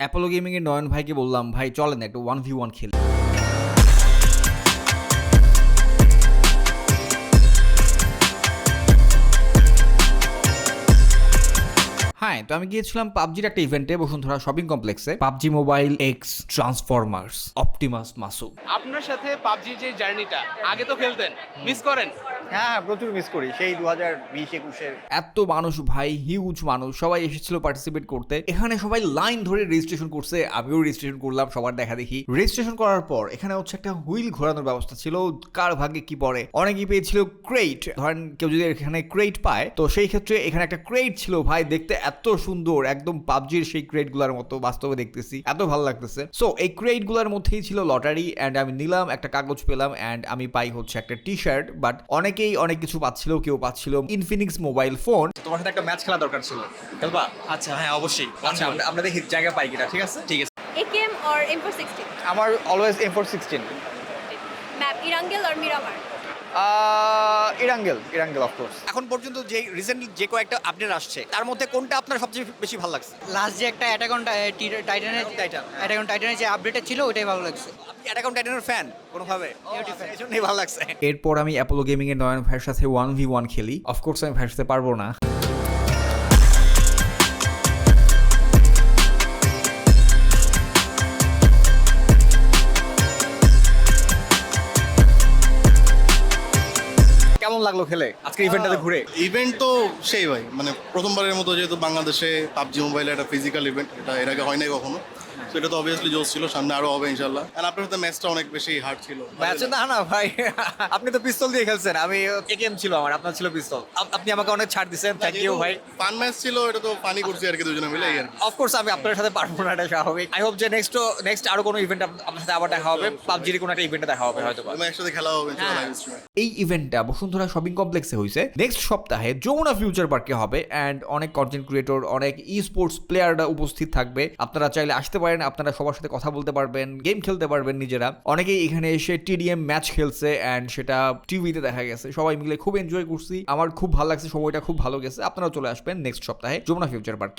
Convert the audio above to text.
Apollo gaming এর নয়ন ভাইকে বললাম ভাই চলেন একটা ওয়ান ভি ওয়ান খেলি। হ্যাঁ তো আমি গিয়েছিলাম পাবজির একটা ইভেন্টে বসুন্ধরা শপিং কমপ্লেক্সে PUBG mobile X Transformers Optimus মাসু আপনার সাথে পাবজির যে জার্নিটা আগে তো খেলতেন মিস করেন? হ্যাঁ হ্যাঁ প্রচুর মিস করি। সেই দু হাজার বিশ একুশের। এত মানুষ ভাই হিউজ মানুষ সবাই এসেছিল পার্টিসিপেট করতে। এখানে সবাই লাইন ধরে রেজিস্ট্রেশন করছে আমিও রেজিস্ট্রেশন করলাম সবার দেখা দেখি। রেজিস্ট্রেশন করার পর এখানে হচ্ছে একটা হুইল ঘোরানোর ব্যবস্থা ছিল কার ভাগ্যে কি পড়ে। অনেকেই পেয়েছিল ক্রেট ধরেন কেউ যদি এখানে ক্রেট পায় তো সেই ক্ষেত্রে এখানে একটা ক্রেট ছিল ভাই দেখতে এত সুন্দর একদম পাবজির সেই ক্রেটগুলার মতো বাস্তবে দেখতেছি এত ভালো লাগতেছে। সো এই ক্রেটগুলার মধ্যেই ছিল লটারি অ্যান্ড আমি নিলাম একটা কাগজ পেলাম অ্যান্ড আমি পাই হচ্ছে একটা টি শার্ট বাট অনেকেই অনেক কিছু পাচ্ছিল কেউ পাচ্ছিল ইনফিনিক্স মোবাইল ফোন তোমার সাথে একটা ম্যাচ খেলা দরকার ছিল। খেলবা? আচ্ছা হ্যাঁ অবশ্যই। আচ্ছা আমরা দেখি জায়গা পাই কিনা ঠিক আছে? ঠিক আছে। AKM or M416? আমার always M four sixteen Map Irangel or Miramar? Erangel Erangel of course এখন পর্যন্ত যে রিসেন্টলি যে কয়েকটা আপডেট আসছে তার মধ্যে কোনটা আপনার সবচেয়ে বেশি ভালো লাগছে? লাস্ট যে একটা অ্যাটাক অন টাইটানের Titan। অ্যাটাক অন টাইটানের যে আপডেটটা ছিল ওটাই ভালো লাগছে। আপনি অ্যাটাক অন টাইটানের ফ্যান কোনোভাবে? এই জন্যই ভালো লাগছে। এরপর আমি অ্যাপোলো গেমিং এর নয়ন ভাইয়ের সাথে ওয়ান ভি ওয়ান খেলি। অফকোর্স আমি ভাইয়ের সাথে পারব না। কেমন লাগল খেলে? আজকে ইভেন্টটাতে ঘুরে? ইভেন্ট তো সেই ভাই। মানে প্রথমবারের মতো যেহেতু বাংলাদেশে পাবজি মোবাইলে একটা ফিজিক্যাল ইভেন্ট এটা এর আগে হয় নাই কখনো। তো এটা তো অবভিয়াসলি জোস ছিল সামনে আরও হবে ইনশাল্লাহ আর আপনার সাথে ম্যাচটা অনেক বেশি হার্ড ছিল। ম্যাচে না না ভাই আপনি তো পিস্তল দিয়ে খেলছেন। আমি ছিল আমার আপনার ছিল পিস্তল আপনি আমাকে অনেক ছাড় দিচ্ছেন থ্যাংক ইউ ভাই। ফান ম্যাচ ছিল এটা তো ফানি করছি আর কি দুজনে মিলে আর অফকোর্স আমি আপনার সাথে পারব না এটা স্বাভাবিক। আই হোপ যে নেক্সট নেক্সট আরও কোনো ইভেন্ট আপনার সাথে আবার দেখা হবে। পাবজির কোনো একটা ইভেন্টে দেখা হবে হয়তো। একসাথে খেলা হবে stream এই ইভেন্টটা বসুন্ধরা শপিং কমপ্লেক্সে হয়েছে নেক্সট সপ্তাহে যমুনা ফিউচার পার্কে হবে অ্যান্ড অনেক কন্টেন্ট ক্রিয়েটর অনেক ই স্পোর্টস প্লেয়াররা উপস্থিত থাকবে। আপনারা চাইলে আসতে পারেন। আপনারা সবার সাথে কথা বলতে পারবেন গেম খেলতে পারবেন নিজেরা। অনেকেই এখানে এসে টিডিএম ম্যাচ খেলছে অ্যান্ড সেটা টিভিতে দেখা গেছে। সবাই মিলে খুব এনজয় করছি। আমার খুব ভালো লাগছে, সময়টা খুব ভালো গেছে। আপনারা চলে আসবেন নেক্সট সপ্তাহে যমুনা ফিউচার পার্কে